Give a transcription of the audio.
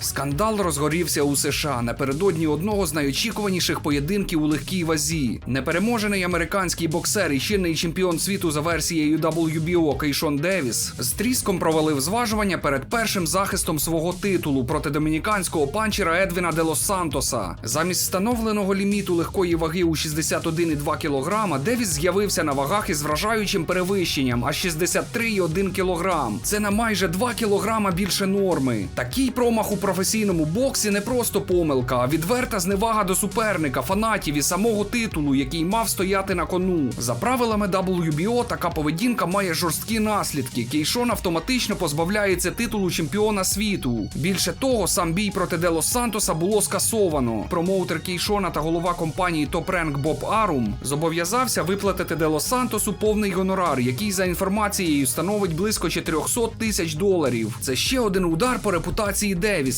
Скандал розгорівся у США напередодні одного з найочікуваніших поєдинків у легкій вазі. Непереможений американський боксер і чинний чемпіон світу за версією WBO Кейшон Девіс з тріском провалив зважування перед першим захистом свого титулу проти домініканського панчера Едвіна де Лос Сантоса. Замість встановленого ліміту легкої ваги у 61,2 кг Девіс з'явився на вагах із вражаючим перевищенням аж 63,1 кг. Це на майже 2 кг більше норми. Такий промах у професійному боксі не просто помилка, а відверта зневага до суперника, фанатів і самого титулу, який мав стояти на кону. За правилами WBO така поведінка має жорсткі наслідки. Кейшон автоматично позбавляється титулу чемпіона світу. Більше того, сам бій проти Дело Сантоса було скасовано. Промоутер Кейшона та голова компанії Rank Боб Арум зобов'язався виплатити Дело Сантосу повний гонорар, який за інформацією становить близько 400 тисяч доларів. Це ще один удар по репутації Девіса.